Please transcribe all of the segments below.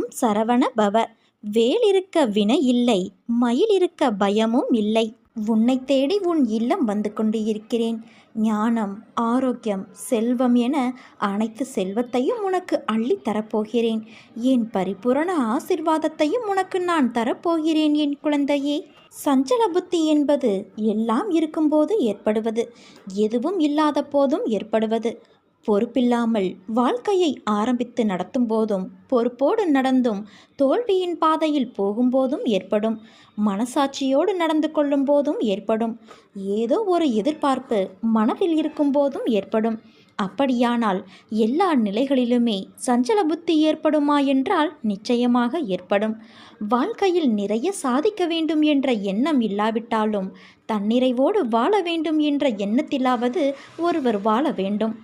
ஓம் சரவண பவ. வேல் இருக்க வினை இல்லை மயில் இருக்க பயமும் இல்லை. உன்னை தேடி உன் இல்லம் வந்து கொண்டு இருக்கிறேன் ஞானம் ஆரோக்கியம் செல்வம் என அனைத்து செல்வத்தையும் உனக்கு அள்ளித் தரப்போகிறேன். என் பரிபூரண ஆசிர்வாதத்தையும் உனக்கு நான் தரப்போகிறேன் என் குழந்தையே. சஞ்சல புத்தி என்பது எல்லாம் இருக்கும்போது ஏற்படுவது எதுவும் இல்லாத போதும் ஏற்படுவது. பொறுப்பில்லாமல் வாழ்க்கையை ஆரம்பித்து நடத்தும் போதும் பொறுப்போடு நடந்தும் தோல்வியின் பாதையில் போகும்போதும் ஏற்படும். மனசாட்சியோடு நடந்து கொள்ளும் போதும் ஏற்படும். ஏதோ ஒரு எதிர்பார்ப்பு மனதில் இருக்கும்போதும் ஏற்படும். அப்படியானால் எல்லா நிலைகளிலுமே சஞ்சல புத்தி ஏற்படுமா என்றால் நிச்சயமாக ஏற்படும். வாழ்க்கையில் நிறைய சாதிக்க வேண்டும் என்ற எண்ணம் இல்லாவிட்டாலும் தன்னிறைவோடு வாழ வேண்டும் என்ற எண்ணத்திலாவது ஒருவர் வாழ வேண்டும்.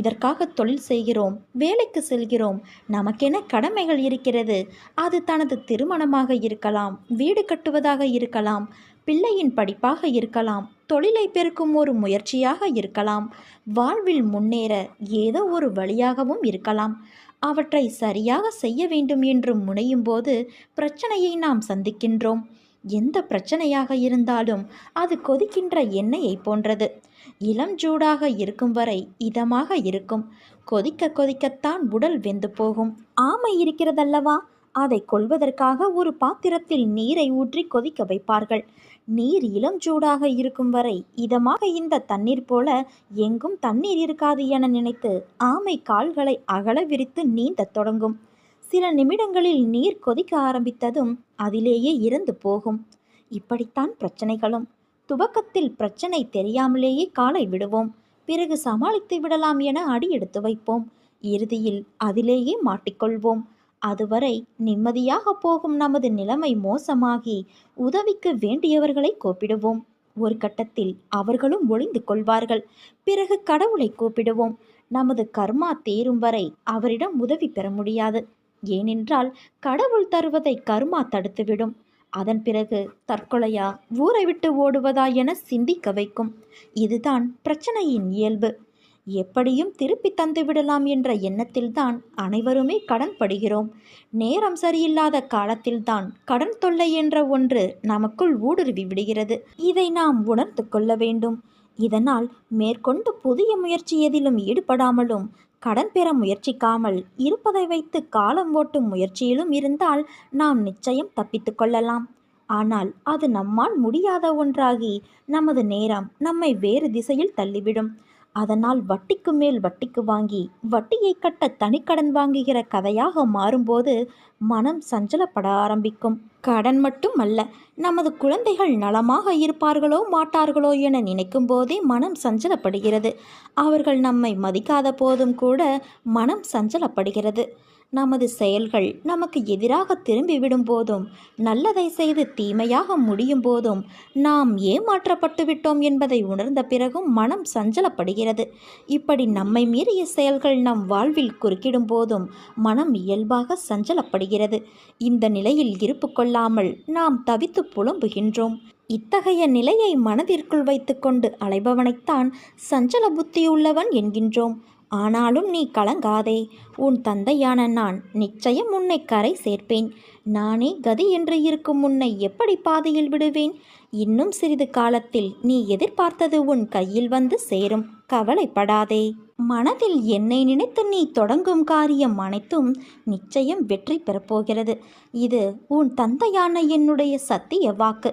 இதற்காக தொழில் செய்கிறோம் வேலைக்கு செல்கிறோம். நமக்கென கடமைகள் இருக்கிறது. அது தனது திருமணமாக இருக்கலாம் வீடு கட்டுவதாக இருக்கலாம் பிள்ளையின் படிப்பாக இருக்கலாம் தொழிலை பெருக்கும் ஒரு முயற்சியாக இருக்கலாம் வாழ்வில் முன்னேற ஏதோ ஒரு வழியாகவும் இருக்கலாம். அவற்றை சரியாக செய்ய வேண்டும் என்று முனையும் போது பிரச்சனையை நாம் சந்திக்கின்றோம். எந்த பிரச்சனையாக இருந்தாலும் அது கொதிக்கின்ற எண்ணெயை போன்றது. இளம் சூடாக இருக்கும் வரை இதமாக இருக்கும். கொதிக்க கொதிக்கத்தான் உடல் வெந்து போகும். ஆமை இருக்கிறதல்லவா? அதை கொள்வதற்காக ஒரு பாத்திரத்தில் நீரை ஊற்றி கொதிக்க வைப்பார்கள். நீர் இளம் சூடாக இருக்கும் வரை இதமாக இந்த தண்ணீர் போல எங்கும் தண்ணீர் இருக்காது என நினைத்து ஆமை கால்களை அகல விரித்து நீந்தத் தொடங்கும். சில நிமிடங்களில் நீர் கொதிக்க ஆரம்பித்ததும் அதிலேயே இறந்து போகும். இப்படித்தான் பிரச்சனைகளும். துவக்கத்தில் பிரச்சனை தெரியாமலேயே காலை விடுவோம். பிறகு சமாளித்து விடலாம் என அடி எடுத்து வைப்போம். இறுதியில் அதிலேயே மாட்டிக்கொள்வோம். அதுவரை நிம்மதியாக போகும் நமது நிலைமை மோசமாகி உதவிக்கு வேண்டியவர்களை கூப்பிடுவோம். ஒரு கட்டத்தில் அவர்களும் ஒளிந்து கொள்வார்கள். பிறகு கடவுளை கூப்பிடுவோம். நமது கர்மா தீரும் வரை அவரிடம் உதவி பெற முடியாது. ஏனென்றால் கடவுள் தருவதை கர்மா தடுத்துவிடும். அதன் பிறகு தற்கொலையா ஊரை விட்டு ஓடுவதா என சிந்திக்க வைக்கும். இதுதான் பிரச்சனையின் இயல்பு. எப்படியும் திருப்பி தந்து விடலாம் என்ற எண்ணத்தில்தான் அனைவருமே கடன் படுகிறோம். நேரம் சரியில்லாத காலத்தில்தான் கடன் தொல்லை என்ற ஒன்று நமக்குள் ஊடுருவி விடுகிறது. இதை நாம் உணர்ந்து கொள்ள வேண்டும். இதனால் மேற்கொண்டு புதிய முயற்சி எதிலும் ஈடுபடாமலும் கடன் பெற முயற்சிக்காமல் இருப்பதை வைத்து காலம் ஓட்டும் முயற்சியிலும் இருந்தால் நாம் நிச்சயம் தப்பித்து கொள்ளலாம். ஆனால் அது நம்மால் முடியாத ஒன்றாகி நமது நேரம் நம்மை வேறு திசையில் தள்ளிவிடும். அதனால் வட்டிக்கு மேல் வட்டிக்கு வாங்கி வட்டியை கட்ட தனிக்கடன் வாங்குகிற கதையாக மாறும்போது மனம் சஞ்சலப்பட ஆரம்பிக்கும். கடன் மட்டும் அல்ல நமது குழந்தைகள் நலமாக இருப்பார்களோ மாட்டார்களோ என நினைக்கும் போதே மனம் சஞ்சலப்படுகிறது. அவர்கள் நம்மை மதிக்காத போதும் கூட மனம் சஞ்சலப்படுகிறது. நமது செயல்கள் நமக்கு எதிராக திரும்பிவிடும் போதும் நல்லதை செய்து தீமையாக முடியும் போதும் நாம் ஏமாற்றப்பட்டு விட்டோம் என்பதை உணர்ந்த பிறகும் மனம் சஞ்சலப்படுகிறது. இப்படி நம்மை மீறிய செயல்கள் நம் வாழ்வில் குறுக்கிடும் போதும் மனம் இயல்பாக சஞ்சலப்படுகிறது. இந்த நிலையில் இருப்பு கொள்ளாமல் நாம் தவித்து புலம்புகின்றோம். இத்தகைய நிலையை மனதிற்குள் வைத்துக்கொண்டு அலைபவனைத்தான் சஞ்சல புத்தியுள்ளவன் என்கின்றோம். ஆனாலும் நீ கலங்காதே. உன் தந்தையான நான் நிச்சயம் உன்னை கரை சேர்ப்பேன். நானே கதி என்று இருக்கும் உன்னை எப்படி பாதையில் விடுவேன்? இன்னும் சிறிது காலத்தில் நீ எதிர்பார்த்தது உன் கையில் வந்து சேரும். கவலைப்படாதே. மனதில் என்னை நினைத்து நீ தொடங்கும் காரியம் அனைத்தும் நிச்சயம் வெற்றி பெறப்போகிறது இது உன் தந்தையான என்னுடைய சத்திய வாக்கு.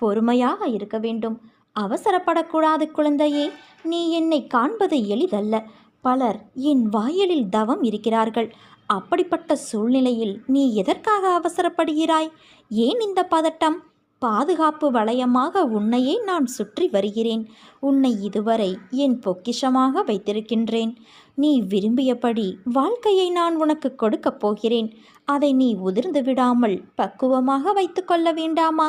பொறுமையாக இருக்க வேண்டும். அவசரப்படக்கூடாது குழந்தையே. நீ என்னை காண்பது எளிதல்ல. பலர் என் வாயிலில் தவம் இருக்கிறார்கள். அப்படிப்பட்ட சூழ்நிலையில் நீ எதற்காக அவசரப்படுகிறாய்? ஏன் இந்த பதட்டம்? பாதுகாப்பு வளையமாக உன்னையே நான் சுற்றி வருகிறேன். உன்னை இதுவரை என் பொக்கிஷமாக வைத்திருக்கின்றேன். நீ விரும்பியபடி வாழ்க்கையை நான் உனக்கு கொடுக்கப் போகிறேன். அதை நீ உதிர்ந்து விடாமல் பக்குவமாக வைத்துக்கொள்ள வேண்டாமா?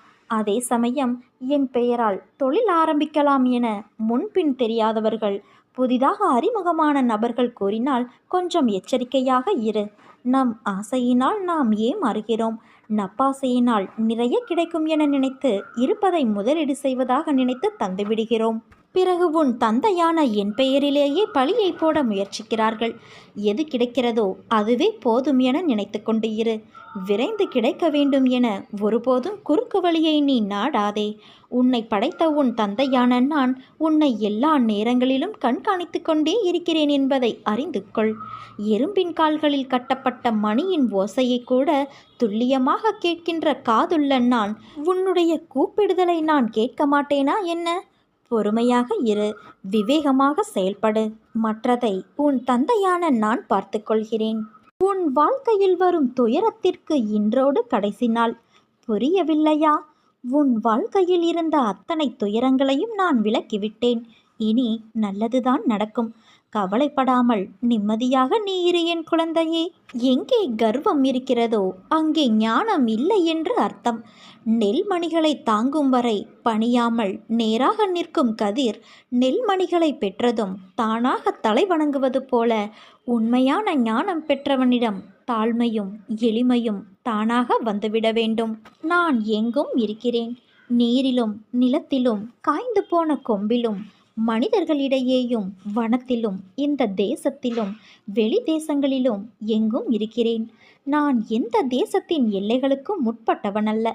அதே சமயம் என் பெயரால் தொழில் ஆரம்பிக்கலாம் என முன்பின் தெரியாதவர்கள் புதிதாக அறிமுகமான நபர்கள் கூறினால் கொஞ்சம் எச்சரிக்கையாக இரு. நம் ஆசையினால் நாம் ஏமாறுகிறோம் நப்பாசையினால் நிறைய கிடைக்கும் என நினைத்து இருப்பதை முதலீடு செய்வதாக நினைத்து தந்துவிடுகிறோம் பிறகு உன் தந்தையான என் பெயரிலேயே பழியை போட முயற்சிக்கிறார்கள். எது கிடைக்கிறதோ அதுவே போதும் என நினைத்து கொண்டு இரு. விரைந்து கிடைக்க வேண்டும் என ஒருபோதும் குறுக்கு வழியை நீ நாடாதே. உன்னை படைத்த உன் தந்தையான நான் உன்னை எல்லா நேரங்களிலும் கண்காணித்து கொண்டே இருக்கிறேன் என்பதை அறிந்து கொள். எறும்பின் கால்களில் கட்டப்பட்ட மணியின் ஓசையை கூட துல்லியமாக கேட்கின்ற காதுள்ள நான் உன்னுடைய கூப்பிடுதலை நான் கேட்க மாட்டேனா என்ன? பொறுமையாக இரு. விவேகமாக செயல்படு. மற்றதை உன் தந்தையான நான் பார்த்துக்கொள்கிறேன் உன் வாழ்க்கையில் வரும் துயரத்திற்கு இன்றோடு கடைசி நாள். புரியவில்லையா? உன் வாழ்க்கையில் இருந்த அத்தனை துயரங்களையும் நான் விலக்கிவிட்டேன். இனி நல்லதுதான் நடக்கும். கவலைப்படாமல் நிம்மதியாக நீ இரு என் குழந்தையே. எங்கே கர்வம் இருக்கிறதோ அங்கே ஞானம் இல்லை என்று அர்த்தம். நெல்மணிகளை தாங்கும் வரை பணியாமல் நேராக நிற்கும் கதிர் நெல்மணிகளை பெற்றதும் தானாக தலை வணங்குவது போல உண்மையான ஞானம் பெற்றவனிடம் தாழ்மையும் எளிமையும் தானாக வந்துவிட வேண்டும். நான் எங்கும் இருக்கிறேன். நீரிலும் நிலத்திலும் காய்ந்து போன கொம்பிலும் மனிதர்களிடையேயும் வனத்திலும் இந்த தேசத்திலும் வெளி தேசங்களிலும் எங்கும் இருக்கிறேன். நான் எந்த தேசத்தின் எல்லைகளுக்கும் முற்பட்டவனல்ல.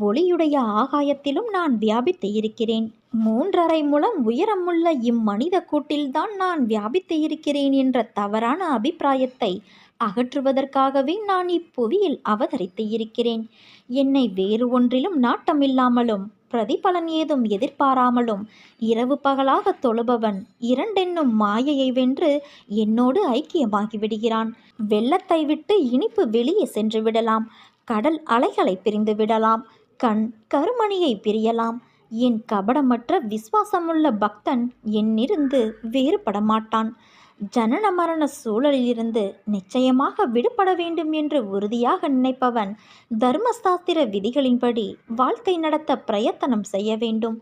ஒளியுடைய ஆகாயத்திலும் நான் வியாபித்து இருக்கிறேன். மூன்றரை மூலம் உயரமுள்ள இம்மனித கூட்டில்தான் நான் வியாபித்து இருக்கிறேன் என்ற தவறான அபிப்பிராயத்தை அகற்றுவதற்காகவே நான் இப்புவியில் அவதரித்து இருக்கிறேன். என்னை வேறு ஒன்றிலும் நாட்டமில்லாமலும் பிரதிபலன் ஏதும் எதிர்பாராமலும் இரவு பகலாக தொழுபவன் இரண்டென்னும் மாயையை வென்று என்னோடு ஐக்கியமாகி விடுகிறான் வெள்ளத்தை விட்டு இனிப்பு வெளியே சென்று விடலாம். கடல் அலைகளை பிரிந்து விடலாம். கண் கருமணியை பிரியலாம். என் கபடமற்ற விசுவாசமுள்ள பக்தன் என்னிருந்து வேறுபட மாட்டான் ஜனன மரண சூழலிலிருந்து நிச்சயமாக விடுபட வேண்டும் என்று உறுதியாக நினைப்பவன் தர்மசாஸ்திர விதிகளின்படி வாழ்க்கை நடத்த பிரயத்தனம் செய்ய வேண்டும்.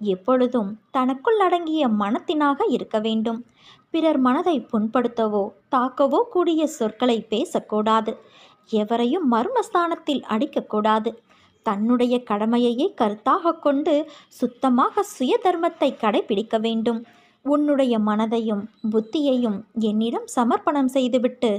எப்பொழுதும் தனக்குள் அடங்கிய மனத்தினாக இருக்க வேண்டும். பிறர் மனதை புண்படுத்தவோ தாக்கவோ கூடிய சொற்களை பேசக்கூடாது. எவரையும் மர்மஸ்தானத்தில் அடிக்கக்கூடாது. தன்னுடைய கடமையையே கருத்தாக கொண்டு சுத்தமாக சுய தர்மத்தை கடைபிடிக்க வேண்டும். உன்னுடைய மனதையும் புத்தியையும் என்னிடம் சமர்ப்பணம் செய்துவிட்டு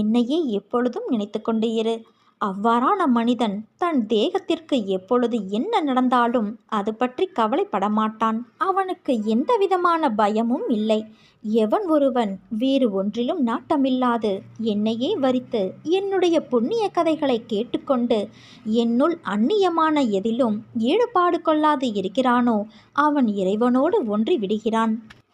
என்னையே எப்பொழுதும் நினைத்து கொண்டு இரு. அவ்வாறான மனிதன் தன் தேகத்திற்கு எப்பொழுது என்ன நடந்தாலும் அது பற்றி கவலைப்பட மாட்டான் அவனுக்கு எந்த விதமான பயமும் இல்லை. எவன் ஒருவன் வேறு ஒன்றிலும் நாட்டமில்லாது என்னையே வரித்து என்னுடைய புண்ணிய கதைகளை கேட்டுக்கொண்டு என்னுள் அந்நியமான எதிலும் ஈடுபாடு கொள்ளாது இருக்கிறானோ அவன் இறைவனோடு ஒன்றி விடுகிறான்.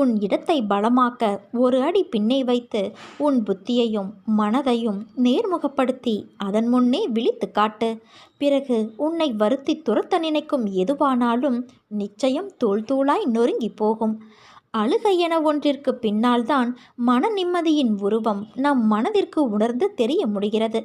உன் இடத்தை பலமாக்க ஒரு அடி பின்னே வைத்து உன் புத்தியையும் மனதையும் நேர்முகப்படுத்தி அதன் முன்னே விழித்து காட்டு. பிறகு உன்னை வருத்தி துரத்த நினைக்கும் எதுவானாலும் நிச்சயம் தூள் தூளாய் நொறுங்கி போகும். அழுகை என ஒன்றிற்கு பின்னால்தான் மன நிம்மதியின் உருவம் நம் மனதிற்கு உணர்ந்து தெரிய முடிகிறது.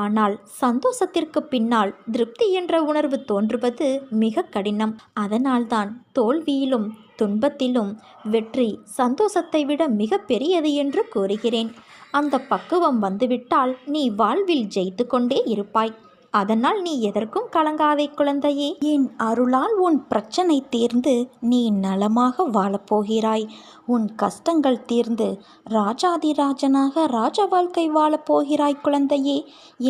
ஆனால் சந்தோஷத்திற்கு பின்னால் திருப்தி என்ற உணர்வு தோன்றுவது மிக கடினம். அதனால்தான் தோல்வியிலும் துன்பத்திலும் வெற்றி சந்தோஷத்தை விட மிக பெரியது என்று கூறுகிறேன். அந்த பக்குவம் வந்துவிட்டால் நீ வாழ்வில் ஜெயித்து கொண்டே இருப்பாய். அதனால் நீ எதற்கும் கலங்காதே குழந்தையே. என் அருளால் உன் பிரச்சனை தீர்ந்து நீ நலமாக வாழப்போகிறாய். உன் கஷ்டங்கள் தீர்ந்து ராஜாதிராஜனாக ராஜ வாழ்க்கை வாழப்போகிறாய் குழந்தையே.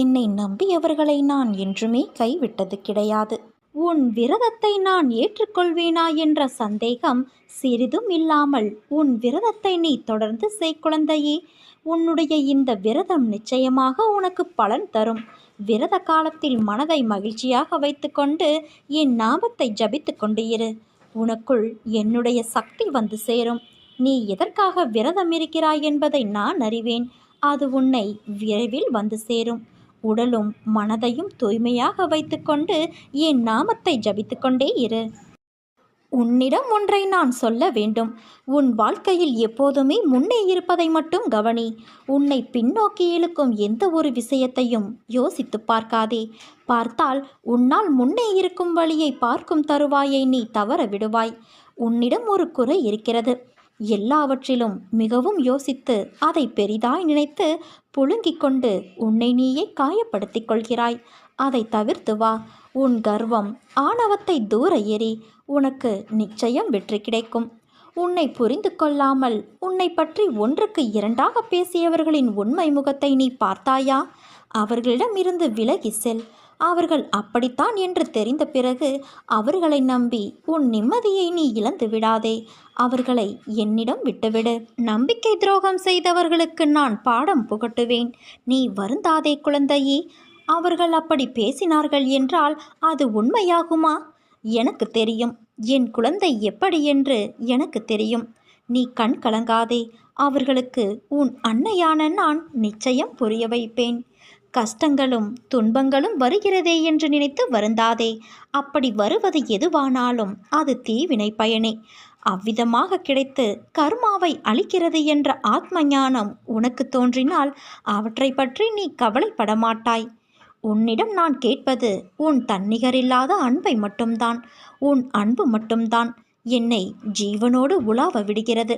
என்னை நம்பியவர்களை நான் என்றுமே கைவிட்டது கிடையாது. உன் விரதத்தை நான் ஏற்றுக்கொள்வேனா என்ற சந்தேகம் சிறிதும் இல்லாமல் உன் விரதத்தை நீ தொடர்ந்து செய் குழந்தையே. உன்னுடைய இந்த விரதம் நிச்சயமாக உனக்கு பலன் தரும். விரத காலத்தில் மனதை மகிழ்ச்சியாக வைத்துக்கொண்டு என் நாமத்தை ஜபித்து கொண்டு இரு. உனக்குள் என்னுடைய சக்தி வந்து சேரும். நீ எதற்காக விரதம் இருக்கிறாய் என்பதை நான் அறிவேன். அது உன்னை விரைவில் வந்து சேரும். உடலும் மனதையும் தூய்மையாக வைத்துக்கொண்டு என் நாமத்தை ஜபித்துக்கொண்டே இரு. உன்னிடம் ஒன்றை நான் சொல்ல வேண்டும். உன் வாழ்க்கையில் எப்போதுமே முன்னே இருப்பதை மட்டும் கவனி. உன்னை பின்னோக்கி இழுக்கும் எந்த ஒரு விஷயத்தையும் யோசித்து பார்க்காதே. பார்த்தால் உன்னால் முன்னே இருக்கும் வழியை பார்க்கும் தருவாயை நீ தவற விடுவாய். உன்னிடம் ஒரு குறை இருக்கிறது. எல்லாவற்றிலும் மிகவும் யோசித்து அதை பெரிதாய் நினைத்து புழுங்கிக் கொண்டு உன்னை நீயே காயப்படுத்திக் கொள்கிறாய். அதை தவிர்த்து வா. உன் கர்வம் ஆணவத்தை தூர எறி உனக்கு நிச்சயம் வெற்றி கிடைக்கும். உன்னை புரிந்து கொள்ளாமல் உன்னை பற்றி ஒன்றுக்கு இரண்டாக பேசியவர்களின் உண்மை முகத்தை நீ பார்த்தாயா? அவர்களிடமிருந்து விலகி செல். அவர்கள் அப்படித்தான் என்று தெரிந்த பிறகு அவர்களை நம்பி உன் நிம்மதியை நீ இழந்து விடாதே. அவர்களை என்னிடம் விட்டுவிடு. நம்பிக்கை துரோகம் செய்தவர்களுக்கு நான் பாடம் புகட்டுவேன். நீ வருந்தாதே குழந்தையே. அவர்கள் அப்படி பேசினார்கள் என்றால் அது உண்மையாகுமா? எனக்கு தெரியும். என் குழந்தை எப்படி என்று எனக்கு தெரியும். நீ கண் கலங்காதே. அவர்களுக்கு உன் அன்னையான நான் நிச்சயம் புரிய வைப்பேன். கஷ்டங்களும் துன்பங்களும் வருகிறதே என்று நினைத்து வருந்தாதே. அப்படி வருவது எதுவானாலும் அது தீவினை பயனே. அவ்விதமாக கிடைத்து கர்மாவை அளிக்கிறது என்ற ஆத்ம ஞானம் உனக்கு தோன்றினால் அவற்றை பற்றி நீ கவலைப்பட மாட்டாய் உன்னிடம் நான் கேட்பது உன் தன்னிகரில்லாத அன்பை மட்டும்தான். உன் அன்பு மட்டும்தான் என்னை ஜீவனோடு உலாவ விடுகிறது.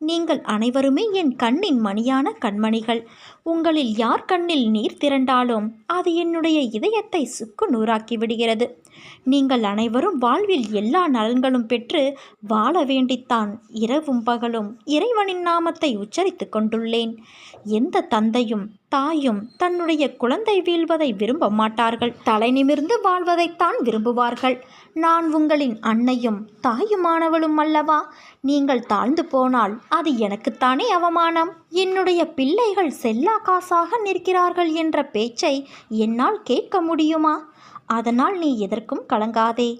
நீங்கள் அனைவருமே என் கண்ணின் மணியான கண்மணிகள். உங்களில் யார் கண்ணில் நீர் திரண்டாலும் அது என்னுடைய இதயத்தை சுக்கு நூறாக்கி விடுகிறது. நீங்கள் அனைவரும் வாழ்வில் எல்லா நலன்களும் பெற்று வாழ வேண்டித்தான் இரவும் பகலும் இறைவனின் நாமத்தை உச்சரித்து கொண்டுள்ளேன். எந்த தந்தையும் தாயும் தன்னுடைய குழந்தை வீழ்வதை விரும்ப மாட்டார்கள். தலை நிமிர்ந்து வாழ்வதைத்தான் விரும்புவார்கள். நான் உங்களின் அன்னையும் தாயுமானவளும் அல்லவா? நீங்கள் தாழ்ந்து போனால் அது எனக்குத்தானே அவமானம்? என்னுடைய பிள்ளைகள் செல்லா காசாக நிற்கிறார்கள் என்ற பேச்சை என்னால் கேட்க முடியுமா? அதனால் நீ எதற்கும் கலங்காதே.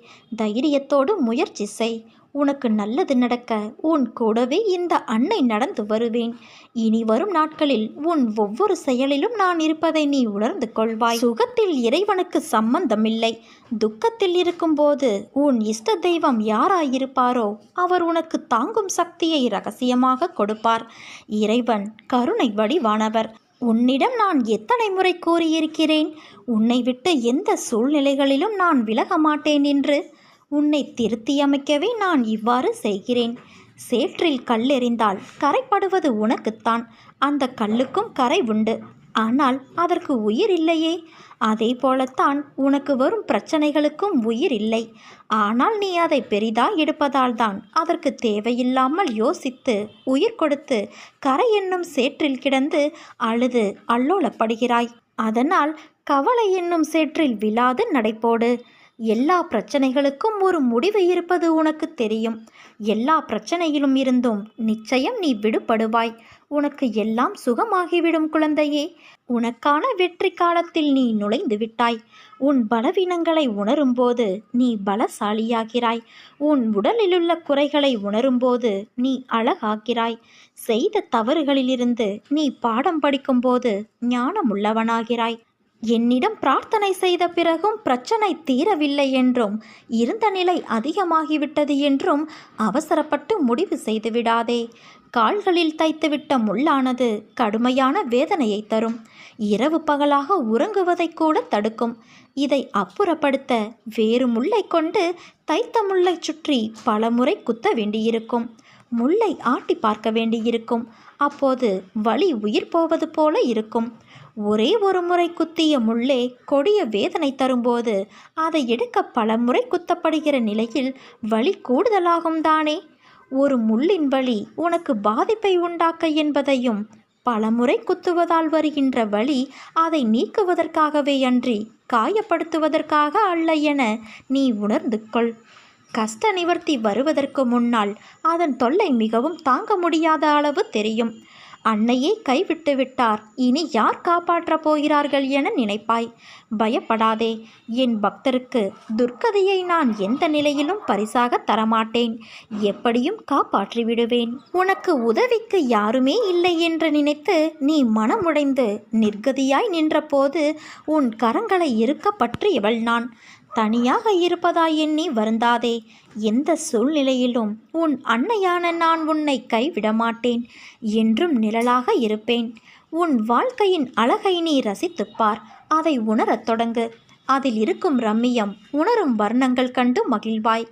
தைரியத்தோடு முயற்சி செய். உனக்கு நல்லது நடக்க உன் கூடவே இந்த அன்னை நடந்து வருவேன். இனி வரும் நாட்களில் உன் ஒவ்வொரு செயலிலும் நான் இருப்பதை நீ உணர்ந்து கொள்வாய். சுகத்தில் இறைவனுக்கு சம்பந்தமில்லை. துக்கத்தில் இருக்கும்போது உன் இஷ்ட தெய்வம் யாராயிருப்பாரோ அவர் உனக்கு தாங்கும் சக்தியை ரகசியமாக கொடுப்பார். இறைவன் கருணை வடிவானவர். உன்னிடம் நான் எத்தனை முறை கூறியிருக்கிறேன்? உன்னை விட்டு எந்த சூழ்நிலைகளிலும் நான் விலக மாட்டேன் என்று. உன்னை திருத்தியமைக்கவே நான் இவ்வாறு செய்கிறேன். சேற்றில் கல்லெறிந்தால் கரைப்படுவது உனக்குத்தான். அந்த கல்லுக்கும் கரை உண்டு. ஆனால் அதற்கு உயிர் இல்லையே. அதே போலத்தான் உனக்கு வரும் பிரச்சனைகளுக்கும் உயிர் இல்லை. ஆனால் நீ அதை பெரிதாய் எடுப்பதால் தான் அதற்கு தேவையில்லாமல் யோசித்து உயிர் கொடுத்து கரை என்னும் சேற்றில் கிடந்து அழுது அல்லோலப்படுகிறாய். அதனால் கவலை என்னும் சேற்றில் விழாது நடைபோடு. எல்லா பிரச்சனைகளுக்கும் ஒரு முடிவு இருப்பது உனக்கு தெரியும். எல்லா பிரச்சனையிலும் இருந்தும் நிச்சயம் நீ விடுபடுவாய். உனக்கு எல்லாம் சுகமாகிவிடும் குழந்தையே. உனக்கான வெற்றி காலத்தில் நீ நுழைந்து விட்டாய். உன் பலவீனங்களை உணரும்போது நீ பலசாலியாகிறாய். உன் உடலிலுள்ள குறைகளை உணரும்போது நீ அழகாகிறாய். செய்த தவறுகளிலிருந்து நீ பாடம் படிக்கும்போது ஞானமுள்ளவனாகிறாய். என்னிடம் பிரார்த்தனை செய்த பிறகும் பிரச்சனை தீரவில்லை என்றும் இருந்த நிலை அதிகமாகிவிட்டது என்றும் அவசரப்பட்டு முடிவு செய்து விடாதே. கால்களில் தைத்துவிட்ட முள்ளானது கடுமையான வேதனையை தரும். இரவு பகலாக உறங்குவதை கூட தடுக்கும். இதை அப்புறப்படுத்த வேறு முல்லை கொண்டு தைத்த முல்லை சுற்றி பல முறை குத்த வேண்டியிருக்கும். முல்லை ஆட்டி பார்க்க வேண்டியிருக்கும். அப்போது வலி உயிர் போவது போல இருக்கும். ஒரே ஒரு முறை குத்திய முள்ளே கொடிய வேதனை தரும்போது அதை எடுக்க பல முறை குத்தப்படுகிற நிலையில் வலி கூடுதலாகும் தானே? ஒரு முள்ளின் வலி உனக்கு பாதிப்பை உண்டாக்க என்பதையும் பலமுறை குத்துவதால் வருகின்ற வழி அதை நீக்குவதற்காகவே அன்றி காயப்படுத்துவதற்காக அல்ல என நீ உணர்ந்து கொள். கஷ்ட நிவர்த்தி வருவதற்கு முன்னால் அதன் தொல்லை மிகவும் தாங்க முடியாத அளவு தெரியும். அன்னையே கைவிட்டு விட்டார். இனி யார் காப்பாற்றப் போகிறார்கள் என நினைப்பாய். பயப்படாதே. என் பக்தருக்கு துர்க்கதையை நான் எந்த நிலையிலும் பரிசாக தரமாட்டேன். எப்படியும் காப்பாற்றி விடுவேன். உனக்கு உதவிக்கு யாருமே இல்லை என்று நினைத்து நீ மனமுடைந்து நிர்கதியாய் நின்றபோது உன் கரங்களை இருக்க பற்றியவள் நான். தனியாக இருப்பதாய் எண்ணி வருந்தாதே. எந்த சூழ்நிலையிலும் உன் அன்னையான நான் உன்னை கைவிட மாட்டேன் என்றும் நிழலாக இருப்பேன். உன் வாழ்க்கையின் அழகை நீ ரசித்துப்பார். அதை உணரத் தொடங்கு. அதில் இருக்கும் ரம்மியம் உணரும் வர்ணங்கள் கண்டு மகிழ்வாய்.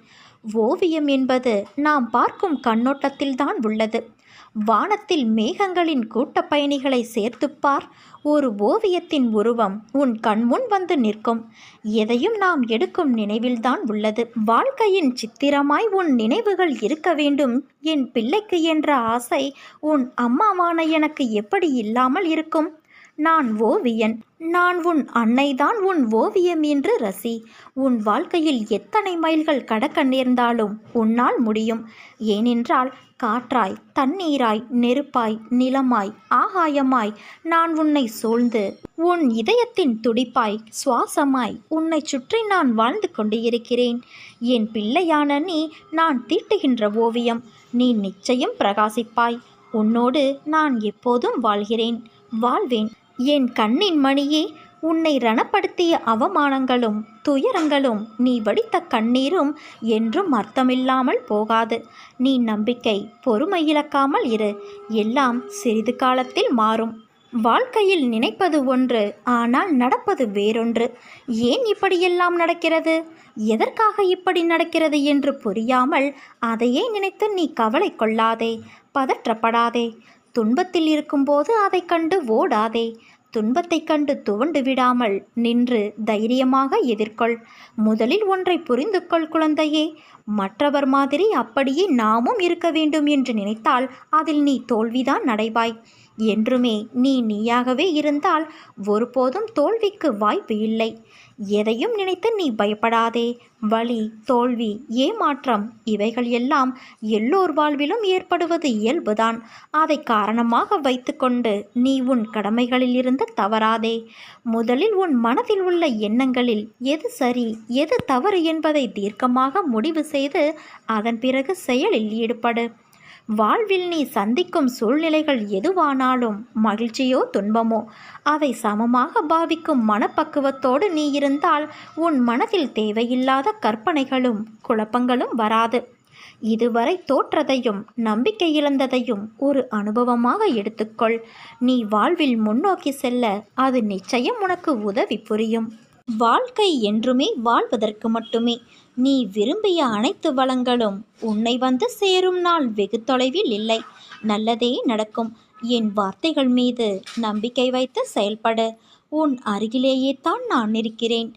ஓவியம் என்பது நாம் பார்க்கும் கண்ணோட்டத்தில்தான் உள்ளது. வானத்தில் மேகங்களின் கூட்ட பயணிகளை சேர்த்துப்பார். ஒரு ஓவியத்தின் உருவம் உன் கண்முன் வந்து நிற்கும். எதையும் நாம் எடுக்கும் நினைவில்தான் உள்ளது. வாழ்க்கையின் சித்திரமாய் உன் நினைவுகள் இருக்க வேண்டும். என் பிள்ளைக்கு என்ற ஆசை உன் அம்மாவான எனக்கு எப்படி இல்லாமல் இருக்கும்? நான் ஓவியன் நான் உன் அன்னைதான் உன் ஓவியம் என்று ரசி. உன் வாழ்க்கையில் எத்தனை மைல்கள் கடக்க நேர்ந்தாலும் உன்னால் முடியும். ஏனென்றால் காற்றாய் தண்ணீராய் நெருப்பாய் நிலமாய் ஆகாயமாய் நான் உன்னை சூழ்ந்து உன் இதயத்தின் துடிப்பாய் சுவாசமாய் உன்னை சுற்றி நான் வாழ்ந்து கொண்டு இருக்கிறேன் என் பிள்ளையான நீ நான் தீட்டுகின்ற ஓவியம் நீ நிச்சயம் பிரகாசிப்பாய். உன்னோடு நான் எப்போதும் வாழ்கிறேன். வாழ்வேன். என் கண்ணின் மணியே உன்னை ரணப்படுத்திய அவமானங்களும் துயரங்களும் நீ வடித்த கண்ணீரும் என்றும் அர்த்தமில்லாமல் போகாது. நீ நம்பிக்கை பொறுமை இழக்காமல் இரு. எல்லாம் சிறிது காலத்தில் மாறும். வாழ்க்கையில் நினைப்பது ஒன்று ஆனால் நடப்பது வேறொன்று. ஏன் இப்படியெல்லாம் நடக்கிறது? எதற்காக இப்படி நடக்கிறது என்று புரியாமல் அதையே நினைத்து நீ கவலை கொள்ளாதே பதற்றப்படாதே. துன்பத்தில் இருக்கும்போது அதை கண்டு ஓடாதே. துன்பத்தைக் கண்டு துவண்டு விடாமல் நின்று தைரியமாக எதிர்கொள். முதலில் ஒன்றை புரிந்து கொள் குழந்தையே. மற்றவர் மாதிரி அப்படியே நாமும் இருக்க வேண்டும் என்று நினைத்தால் அதில் நீ தோல்விதான் நடைவாய் என்றுமே நீ நீயாகவே இருந்தால் ஒருபோதும் தோல்விக்கு வாய்ப்பு இல்லை. எதையும் நினைத்து நீ பயப்படாதே. வலி தோல்வி ஏமாற்றம் இவைகள் எல்லாம் எல்லோர் வாழ்விலும் ஏற்படுவது இயல்புதான். அதை காரணமாக வைத்துக்கொண்டு நீ உன் கடமைகளிலிருந்து தவறாதே. முதலில் உன் மனதில் உள்ள எண்ணங்களில் எது சரி எது தவறு என்பதை தீர்க்கமாக முடிவு செய்து அதன் பிறகு செயலில் ஈடுபடு. வாழ்வில் நீ சந்திக்கும் சூழ்நிலைகள் எதுவானாலும் மகிழ்ச்சியோ துன்பமோ அவை சமமாக பாவிக்கும் மனப்பக்குவத்தோடு நீ இருந்தால் உன் மனதில் தேவையில்லாத கற்பனைகளும் குழப்பங்களும் வராது. இதுவரை தோற்றதையும் நம்பிக்கை இழந்ததையும் ஒரு அனுபவமாக எடுத்துக்கொள். நீ வாழ்வில் முன்னோக்கி செல்ல அது நிச்சயம் உனக்கு உதவி புரியும். வாழ்க்கை என்றுமே வாழ்வதற்கு மட்டுமே. நீ விரும்பிய அனைத்து வளங்களும் உன்னை வந்து சேரும் நாள் வெகு தொலைவில் இல்லை. நல்லதே நடக்கும். என் வார்த்தைகள் மீது நம்பிக்கை வைத்து செயல்படு. உன் அருகிலேயே தான் நான் இருக்கிறேன்.